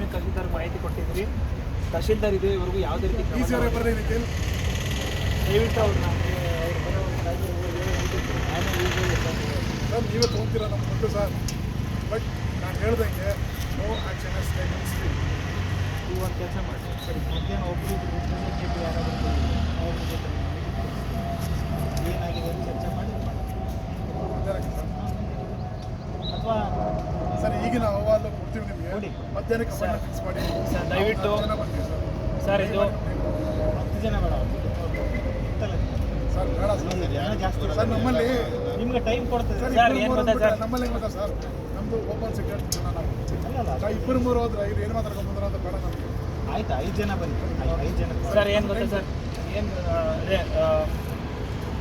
ಬಗ್ಗೆನೂ ತಹಸೀಲ್ದಾರ್ ಮಾಹಿತಿ ಕೊಟ್ಟಿದ್ರಿ ತಹಶೀಲ್ದಾರ್ ಇದೆ ಇವರೆಗೂ ಯಾವುದೇ ರೀತಿ ದಯವಿಟ್ಟು ಅವ್ರನ್ನ ಸರ್ ನೀವೇ ತೊಗೊಂತೀರ ನಮ್ಮ ಕೊಟ್ಟು ಸರ್? ಬಟ್ ನಾನು ಹೇಳ್ದಂಗೆ ನೋ ಆ್ಯಕ್ಷನ್ ಎಸ್ ಟೇಕನ್ ನೀವು ಒಂದು ಕೆಲಸ ಮಾಡಿ ಸರಿ ಮಧ್ಯಾಹ್ನ ಒಬ್ಬರು ಯಾರಾದರೂ ಯಾರೋ ಅವ್ರ ಜೊತೆ ಏನಾಗಿದೆ ಅಂತ ಚರ್ಚೆ ಮಾಡಿ ಅಥವಾ ಸರ್ ಈಗಿನ ಅಹವಾಲು ಕೊಡ್ತೀವಿ ನಿಮಗೆ ಕೊಡಿ. ಮಧ್ಯಾಹ್ನಕ್ಕೆ ಸರ್. ಫಿಕ್ಸ್ ಮಾಡಿ. ಸರ್, ದಯವಿಟ್ಟು ಸರ್. ಇದು ಹತ್ತು ಜನ ಬೇಡ. ಸರ್ ಬೇಡ ಸರ್. ನಮ್ಮಲ್ಲಿ ನಿಮ್ಗೆ ಟೈಮ್ ಕೊಡ್ತದೆ. ಸರ್ ಏನು ಮೂರು ಗೊತ್ತಾ ಸರ್ ನಮ್ಮಲ್ಲಿ ಗೊತ್ತಾ ಸರ್? ನಮ್ಮದು ಓಪನ್ ಸೆಕ್ರೆಟ್ ಜನ ನಾವು. ಸರ್ ಇಬ್ಬರು ಮೂರು ಹೋದ್ರೆ ಇವ್ರು ಏನು ಮಾತಾಡ್ಕೊಂಡು ಬಂದ್ರೆ ಅಂತ ಬೇಡ ನಮಗೆ. ಆಯ್ತು ಐದು ಜನ ಬನ್ನಿ. ಐದು ಜನ ಸರ್ ಏನು ಗೊತ್ತಾ ಸರ್? ಏನು ಅದೇ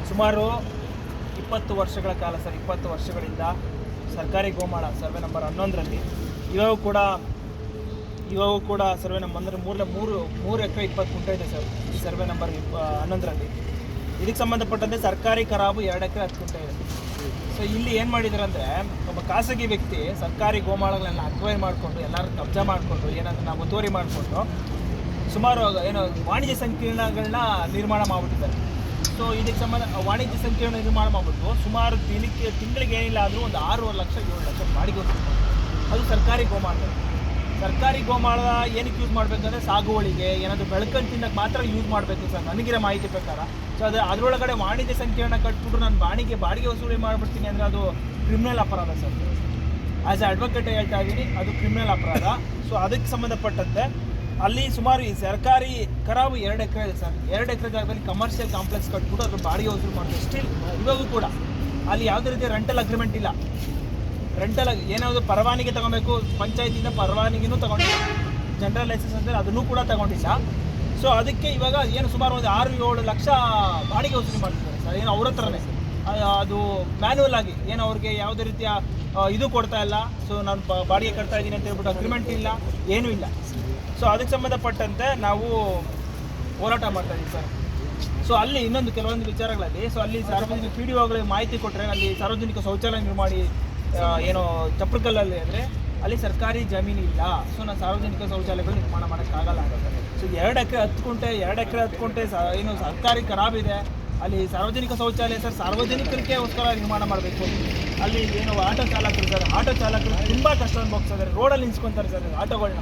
ಸುಮಾರು ಇಪ್ಪತ್ತು ವರ್ಷಗಳ ಕಾಲ ಸರ್ ಇಪ್ಪತ್ತು ವರ್ಷಗಳಿಂದ ಸರ್ಕಾರಿ ಗೋಮಾಳ ಸರ್ವೆ ನಂಬರ್ ಹನ್ನೊಂದರಲ್ಲಿ ಇವಾಗ ಕೂಡ ಇವಾಗ ಕೂಡ ಸರ್ವೆ ನಂಬರ್ ಅಂದರೆ ಮೂರನೇ ಮೂರು ಮೂರು ಎಕರೆ ಇಪ್ಪತ್ತು ಕುಂಟೆ ಇದೆ ಸರ್ ಈ ಸರ್ವೆ ನಂಬರ್ ಇಪ್ಪ, ಹನ್ನೊಂದರಲ್ಲಿ. ಇದಕ್ಕೆ ಸಂಬಂಧಪಟ್ಟಂತೆ ಸರ್ಕಾರಿ ಖರಾಬು ಎರಡು ಎಕರೆ ಹತ್ತು ಕುಂಟೆ ಇದೆ. ಸೊ ಇಲ್ಲಿ ಏನು ಮಾಡಿದ್ದಾರೆ ಅಂದರೆ, ಒಬ್ಬ ಖಾಸಗಿ ವ್ಯಕ್ತಿ ಸರ್ಕಾರಿ ಗೋಮಾಳಗಳನ್ನ ಅಕ್ವೈರ್ ಮಾಡಿಕೊಂಡು ಎಲ್ಲರೂ ಕಬ್ಜಾ ಮಾಡಿಕೊಂಡು, ಏನಾದರೂ ನಾವು ಒತ್ತುವರಿ ಮಾಡಿಕೊಂಡು, ಸುಮಾರು ಏನು ವಾಣಿಜ್ಯ ಸಂಕೀರ್ಣಗಳನ್ನ ನಿರ್ಮಾಣ ಮಾಡಿಬಿಟ್ಟಿದ್ದಾರೆ. ಸೊ ಇದಕ್ಕೆ ಸಂಬಂಧ, ವಾಣಿಜ್ಯ ಸಂಕೀರ್ಣ ನಿರ್ಮಾಣ ಮಾಡಿಬಿಟ್ಟು ಸುಮಾರು ದಿನಕ್ಕೆ, ತಿಂಗಳಿಗೆ ಏನಿಲ್ಲ ಆದರೂ ಒಂದು ಆರೂವರೆ ಲಕ್ಷ, ಏಳು ಲಕ್ಷ ಬಾಡಿಗೆ ಅದು ಸರ್ಕಾರಿ ಗೋಮಾಳ ಸರ್ಕಾರಿ ಗೋಮಾಳ ಏನಕ್ಕೆ ಯೂಸ್ ಮಾಡಬೇಕಂದ್ರೆ ಸಾಗುವಳಿಗೆ, ಏನಾದರೂ ಬೆಳಕನ್ನು ತಿನ್ನಕ್ಕೆ ಮಾತ್ರ ಯೂಸ್ ಮಾಡಬೇಕು ಸರ್, ನನಗಿರೋ ಮಾಹಿತಿ ಪ್ರಕಾರ. ಸೊ ಅದು ಅದರೊಳಗಡೆ ವಾಣಿಜ್ಯ ಸಂಕೀರ್ಣ ಕಟ್ಬಿಟ್ಟು ನಾನು ಬಾಣಿಗೆ ಬಾಡಿಗೆ ವಸೂಲಿ ಮಾಡಿಬಿಡ್ತೀನಿ ಅಂದರೆ ಅದು ಕ್ರಿಮಿನಲ್ ಅಪರಾಧ ಸರ್. ಆ್ಯಸ್ ಎ ಅಡ್ವೊಕೇಟ್ ಹೇಳ್ತಾ ಇದ್ದೀನಿ, ಅದು ಕ್ರಿಮಿನಲ್ ಅಪರಾಧ. ಸೊ ಅದಕ್ಕೆ ಸಂಬಂಧಪಟ್ಟಂತೆ ಅಲ್ಲಿ ಸುಮಾರು ಈ ಸರ್ಕಾರಿ ಕರಾವು ಎರಡು ಎಕರೆ ಇದೆ ಸರ್. ಎರಡು ಎಕರೆ ಜಾಗದಲ್ಲಿ ಕಮರ್ಷಿಯಲ್ ಕಾಂಪ್ಲೆಕ್ಸ್ ಕಟ್ಬಿಟ್ಟು ಅದ್ರ ಬಾಡಿಗೆ ವಸೂಲಿ ಮಾಡ್ತಾರೆ. ಸ್ಟಿಲ್ ಇವಾಗೂ ಕೂಡ. ಅಲ್ಲಿ ಯಾವುದೇ ರೀತಿಯ ರೆಂಟಲ್ ಅಗ್ರಿಮೆಂಟ್ ಇಲ್ಲ. ರೆಂಟಲ್ ಏನಾದರೂ ಪರವಾನಗಿ ತಗೊಬೇಕು, ಪಂಚಾಯತಿಯಿಂದ ಪರವಾನಗಿನೂ ತಗೊಂಡಿಲ್ಲ. ಜನರಲ್ ಲೈಸೆನ್ಸ್ ಅಂದರೆ ಅದನ್ನು ಕೂಡ ತಗೊಂಡಿಲ್ಲ. ಸೊ ಅದಕ್ಕೆ ಇವಾಗ ಏನು ಸುಮಾರು ಒಂದು ಆರು ಏಳು ಲಕ್ಷ ಬಾಡಿಗೆ ವಸೂಲಿ ಮಾಡ್ತಿದ್ದಾರೆ ಸರ್. ಏನು ಅವ್ರ ಹತ್ರನೇ. ಅದು ಮ್ಯಾನ್ಯಲ್ ಆಗಿ. ಏನು ಅವ್ರಿಗೆ ಯಾವುದೇ ರೀತಿಯ ಇದು ಕೊಡ್ತಾ ಇಲ್ಲ. ಸೊ ನಾನು ಬಾಡಿಗೆ ಕಟ್ತಾ ಇದ್ದೀನಿ ಅಂತ ಹೇಳ್ಬಿಟ್ಟು ಅಗ್ರಿಮೆಂಟ್ ಇಲ್ಲ, ಏನೂ ಇಲ್ಲ. ಸೊ ಅದಕ್ಕೆ ಸಂಬಂಧಪಟ್ಟಂತೆ ನಾವು ಹೋರಾಟ ಮಾಡ್ತಾ ಇದ್ದೀವಿ ಸರ್. ಸೊ ಅಲ್ಲಿ ಇನ್ನೊಂದು ಕೆಲವೊಂದು ವಿಚಾರಗಳಲ್ಲಿ ಸೊ ಅಲ್ಲಿ ಸಾರ್ವಜನಿಕ ಪಿ ಡಿ ಒಗಳಿಗೆ ಮಾಹಿತಿ ಕೊಟ್ಟರೆ ಅಲ್ಲಿ ಸಾರ್ವಜನಿಕ ಶೌಚಾಲಯ ನಿರ್ಮಾಣ ಏನೋ ಚಪ್ರಕಲ್ಲಲ್ಲಿ ಅಂದರೆ ಅಲ್ಲಿ ಸರ್ಕಾರಿ ಜಮೀನು ಇಲ್ಲ. ಸೊ ನಾನು ಸಾರ್ವಜನಿಕ ಶೌಚಾಲಯಗಳು ನಿರ್ಮಾಣ ಮಾಡೋಕ್ಕಾಗಲ್ಲ ಸೊ ಎರಡು ಎಕರೆ ಹತ್ತು ಕುಂಟೆ ಎರಡು ಎಕರೆ ಹತ್ತು ಕುಂಟೆ ಏನು ಸರ್ಕಾರಿ ಖರಾಬಿದೆ ಅಲ್ಲಿ ಸಾರ್ವಜನಿಕ ಶೌಚಾಲಯ ಸರ್ ಸಾರ್ವಜನಿಕರಿಗೋಸ್ಕರ ನಿರ್ಮಾಣ ಮಾಡಬೇಕು. ಅಲ್ಲಿ ಏನು ಆಟೋ ಚಾಲಕರು ಸರ್, ಆಟೋ ಚಾಲಕರು ತುಂಬ ಕಷ್ಟ ಅನುಭವಿಸ್ತಾರೆ. ರೋಡಲ್ಲಿ ನಿಂತ್ಕೊತಾರೆ ಸರ್ ಆಟೋಗಳನ್ನ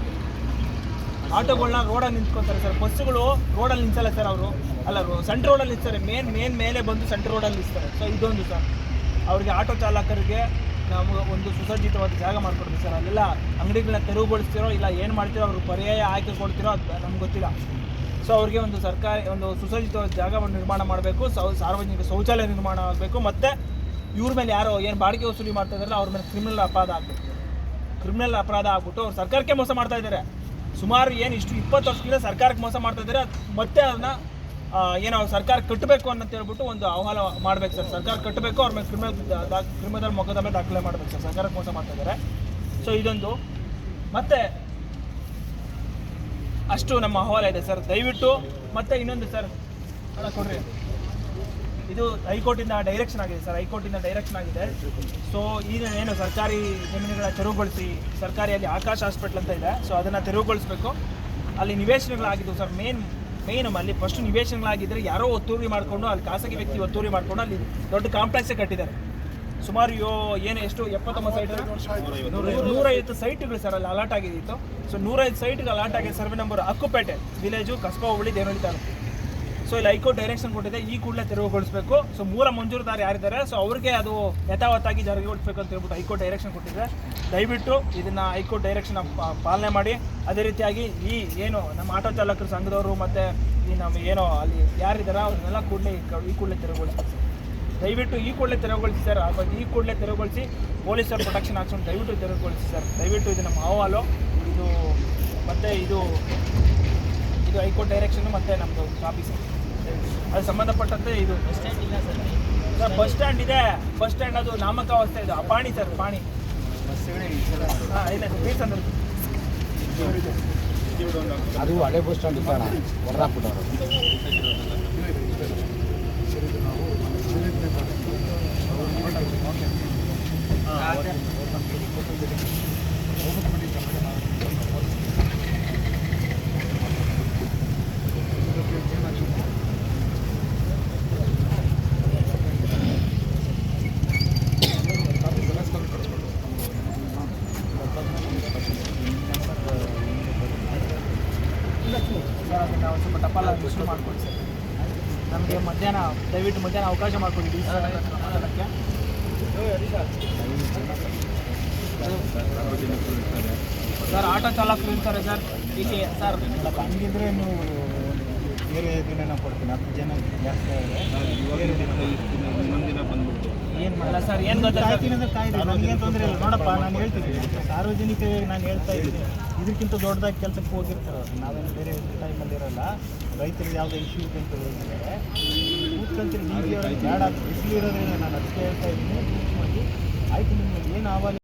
ಆಟೋಗಳನ್ನ ರೋಡಲ್ಲಿ ನಿಂತ್ಕೊತಾರೆ ಸರ್. ಬಸ್ಸುಗಳು ರೋಡಲ್ಲಿ ನಿಲ್ಸಲ್ಲ ಸರ್ ಅವರು. ಅಲ್ಲ ಸೆಂಟ್ರ್ ರೋಡಲ್ಲಿ ನಿಲ್ಸ್ತಾರೆ ಮೇನ್ ಮೇನ್ ಮೇಲೆ ಬಂದು ಸೆಂಟ್ರ್ ರೋಡಲ್ಲಿ ನಿಲ್ಸ್ತಾರೆ ಸೊ ಇದೊಂದು ಸರ್. ಅವರಿಗೆ ಆಟೋ ಚಾಲಕರಿಗೆ ನಾವು ಒಂದು ಸುಸಜ್ಜಿತವಾದ ಜಾಗ ಮಾಡಿಕೊಡ್ತೀವಿ ಸರ್. ಅಲ್ಲೆಲ್ಲ ಅಂಗಡಿಗಳನ್ನ ತೆರವುಗೊಳಿಸ್ತಿರೋ ಇಲ್ಲ ಏನು ಮಾಡ್ತೀರೋ ಅವ್ರಿಗೆ ಪರ್ಯಾಯ ಆಯ್ಕೆ ಕೊಡ್ತಿರೋ ಅದು ನಮ್ಗೆ ಗೊತ್ತಿಲ್ಲ. ಸೊ ಅವ್ರಿಗೆ ಒಂದು ಸರ್ಕಾರಿ, ಒಂದು ಸುಸಜ್ಜಿತವಾದ ಜಾಗವನ್ನು ನಿರ್ಮಾಣ ಮಾಡಬೇಕು ಸಾರ್ವಜನಿಕ ಶೌಚಾಲಯ ನಿರ್ಮಾಣ ಆಗಬೇಕು, ಮತ್ತು ಇವ್ರ ಮೇಲೆ ಯಾರೋ ಏನು ಬಾಡಿಗೆ ವಸೂಲಿ ಮಾಡ್ತಾ ಇದ್ದಾರಲ್ಲ ಅವ್ರ ಮೇಲೆ ಕ್ರಿಮಿನಲ್ ಅಪರಾಧ ಆಗಬೇಕು. ಕ್ರಿಮಿನಲ್ ಅಪರಾಧ ಆಗ್ಬಿಟ್ಟು ಅವ್ರು ಸರ್ಕಾರಕ್ಕೆ ಮೋಸ ಮಾಡ್ತಾ ಇದ್ದಾರೆ ಸುಮಾರು ಏನು ಇಷ್ಟು ಇಪ್ಪತ್ತು ವರ್ಷದಿಂದ ಸರ್ಕಾರಕ್ಕೆ ಮೋಸ ಮಾಡ್ತಾ ಇದ್ದಾರೆ ಮತ್ತೆ ಅದನ್ನ ಏನೋ ಸರ್ಕಾರ ಕಟ್ಟಬೇಕು ಅಂತ ಹೇಳ್ಬಿಟ್ಟು ಒಂದು ಆಹ್ವಾನ ಮಾಡ್ಬೇಕು ಸರ್. ಸರ್ಕಾರ ಕಟ್ಟಬೇಕು, ಅವ್ರ ಮೇಲೆ ಕ್ರಿಮಿನಲ್ ಕ್ರಿಮಿನಲ್ ಮೊಕದ್ದಮೆ ದಾಖಲೆ ಮಾಡ್ಬೇಕು ಸರ್. ಸರ್ಕಾರಕ್ಕೆ ಮೋಸ ಮಾಡ್ತಾ ಇದ್ದಾರೆ ಸೊ ಇದೊಂದು. ಮತ್ತೆ, ಅಷ್ಟು ನಮ್ಮ ಅಹವಾಲ ಇದೆ ಸರ್. ದಯವಿಟ್ಟು, ಮತ್ತೆ ಇನ್ನೊಂದು ಸರ್. ಅಲ್ಲ, ಕೊಡ್ರಿ. ಇದು ಹೈಕೋರ್ಟಿಂದ ಡೈರೆಕ್ಷನ್ ಆಗಿದೆ ಸರ್. ಹೈಕೋರ್ಟಿಂದ ಡೈರೆಕ್ಷನ್ ಆಗಿದೆ. ಸೊ ಈಗ ಏನು ಸರ್ಕಾರಿ ಜಮೀನುಗಳ ತೆರವುಗೊಳಿಸಿ, ಸರ್ಕಾರಿಯಲ್ಲಿ ಆಕಾಶ ಹಾಸ್ಪಿಟ್ಲ್ ಅಂತ ಇದೆ. ಸೊ ಅದನ್ನು ತೆರವುಗೊಳಿಸ್ಬೇಕು. ಅಲ್ಲಿ ನಿವೇಶನಗಳಾಗಿದ್ದವು ಸರ್ ಮೇನ್ ಮೇನ್ ಅಲ್ಲಿ ಫಸ್ಟ್ ನಿವೇಶನಗಳಾಗಿದ್ದರೆ ಯಾರೋ ಒತ್ತುವರಿ ಮಾಡಿಕೊಂಡು ಅಲ್ಲಿ ಖಾಸಗಿ ವ್ಯಕ್ತಿ ಒತ್ತುವರಿ ಮಾಡಿಕೊಂಡು ಅಲ್ಲಿ ದೊಡ್ಡ ಕಾಂಪ್ಲೆಕ್ಸೇ ಕಟ್ಟಿದ್ದಾರೆ. ಸುಮಾರು ಏನು ಎಷ್ಟು, ಎಪ್ಪತ್ತೊಂಬತ್ತು ಸೈಟ್ ನೂರೈವತ್ತು ಸೈಟ್ಗಳು ಸರ್ ಅಲ್ಲಿ ಅಲಾಟ್ ಆಗಿದ್ದಿತ್ತು ಸೊ ನೂರೈದು ಸೈಟ್ಗೆ ಅಲಾಟ್ ಆಗಿದೆ survey number Akkupete village Kasba Hubballi Devanahalli taluk. So ಇಲ್ಲಿ ಹೈಕೋರ್ಟ್ ಡೈರೆಕ್ಷನ್ ಕೊಟ್ಟಿದೆ. ಈ ಕೂಡಲೇ ತೆರವುಗೊಳಿಸಬೇಕು ಸೊ ಮೂಲ ಮಂಜೂರುದಾರ ಯಾರಿದ್ದಾರೆ? ಸೊ ಅವ್ರಿಗೆ ಅದು ಯಥಾವತ್ತಾಗಿ ಜಾರಿಗೊಳಿಸಬೇಕು ಅಂತ ಹೇಳ್ಬಿಟ್ಟು ಹೈಕೋರ್ಟ್ ಡೈರೆಕ್ಷನ್ ಕೊಟ್ಟಿದೆ. ದಯವಿಟ್ಟು ಇದನ್ನ ಹೈಕೋರ್ಟ್ ಡೈರೆಕ್ಷನ್ ಪಾಲನೆ ಮಾಡಿ. ಅದೇ ರೀತಿಯಾಗಿ ಈ ಏನು ನಮ್ಮ ಆಟೋ ಚಾಲಕರ ಸಂಘದವರು ಮತ್ತು ಈ ನಮ್ಮ ಏನೋ ಅಲ್ಲಿ ಯಾರಿದ್ದಾರೆ ಅವ್ರನ್ನೆಲ್ಲ ಕೂಡಲೇ ಈ ಕೂಡಲೇ ತೆರವುಗೊಳಿಸಬೇಕು. ದಯವಿಟ್ಟು ಈ ಕೂಡಲೇ ತೆರವುಗೊಳಿಸಿ ಸರ್. ಈ ಕೂಡಲೇ ತೆರವುಗೊಳಿಸಿ ಪೊಲೀಸರು ಪ್ರೊಟೆಕ್ಷನ್ ಹಾಕ್ಸ್ಕೊಂಡು ದಯವಿಟ್ಟು ತೆರವುಗೊಳಿಸಿ ಸರ್. ದಯವಿಟ್ಟು ಇದು ನಮ್ಮ ಅಹವಾಲು ಇದು ಮತ್ತು ಇದು ಇದು ಹೈಕೋರ್ಟ್ ಡೈರೆಕ್ಷನ್ ಮತ್ತು ನಮ್ಮದು ಕಾಪಿ ಸರ್ ಅದು ಸಂಬಂಧಪಟ್ಟಂತೆ ಇದು. ಬಸ್ ಸ್ಟ್ಯಾಂಡ್ ಇಲ್ಲ ಸರ್. ಸರ್ ಬಸ್ ಸ್ಟ್ಯಾಂಡ್ ಇದೆ. ಬಸ್ ಸ್ಟ್ಯಾಂಡ್ ಅದು ನಾಮಕಾವಸ್ಥೆ ಇದು. ಅಪಾಣಿ ಸರ್ ಪಾಣಿ. ಹಾಂ ಇಲ್ಲ ಸರ್ ಅದು ಹಳೆ ಬಸ್ ಸ್ಟ್ಯಾಂಡ್ ಇತ್ತಣ್ಣ ಹೊರದಾಕ್ಬಿಟ್ಟವ್ರು ಸರ್ ಅದನ್ನು ನಾವು ಸರ್ ನಮಗೆ ಮಧ್ಯಾಹ್ನ ದಯವಿಟ್ಟು ಮಧ್ಯಾಹ್ನ ಅವಕಾಶ ಮಾಡಿಕೊಡಿ ಸರ್ ಆಟೋ ಚಾಲಕರು ಇರ್ತಾರೆ ಸರ್ ಏಕೆ ಸರ್ ಹಂಗಿದ್ರೆ ನೀವು ಬೇರೆ ದಿನ ಕೊಡ್ತೀನಿ ಹತ್ತು ಜನ ಜಾಸ್ತಿ ಏನು ಮಾಡಲ್ಲ ಸರ್ ಏನು ಕಾಯ್ದೆ ನನಗೇನು ತೊಂದರೆ ಇಲ್ಲ. ನೋಡಪ್ಪ ನಾನು ಹೇಳ್ತಿದ್ದೀನಿ ಸಾರ್ವಜನಿಕರಿಗೆ ನಾನು ಹೇಳ್ತಾ ಇದ್ದೀನಿ. ಇದಕ್ಕಿಂತ ದೊಡ್ಡದಾಗಿ ಕೆಲಸಕ್ಕೆ ಹೋಗಿರ್ತಾರೆ ಅವ್ರು. ನಾವೇನು ಬೇರೆ ಟೈಮಲ್ಲಿ ಇರಲ್ಲ. ರೈತರಿಗೆ ಯಾವುದೇ ಇಶ್ಯೂ ಇದೆ ಅಂತ ಹೇಳಿದ್ದಾರೆ ಕೂತ್ಕೊಂತೀರಿ ಈಗ ಬೇಡ ಬಿಸಿಲು ಇರೋದ್ರಿಂದ ನಾನು ಅದಕ್ಕೆ ಹೇಳ್ತಾ ಇದ್ದೀನಿ. ಆಯ್ತು ನಿಮ್ಗೆ ಏನು ಆವಾಗ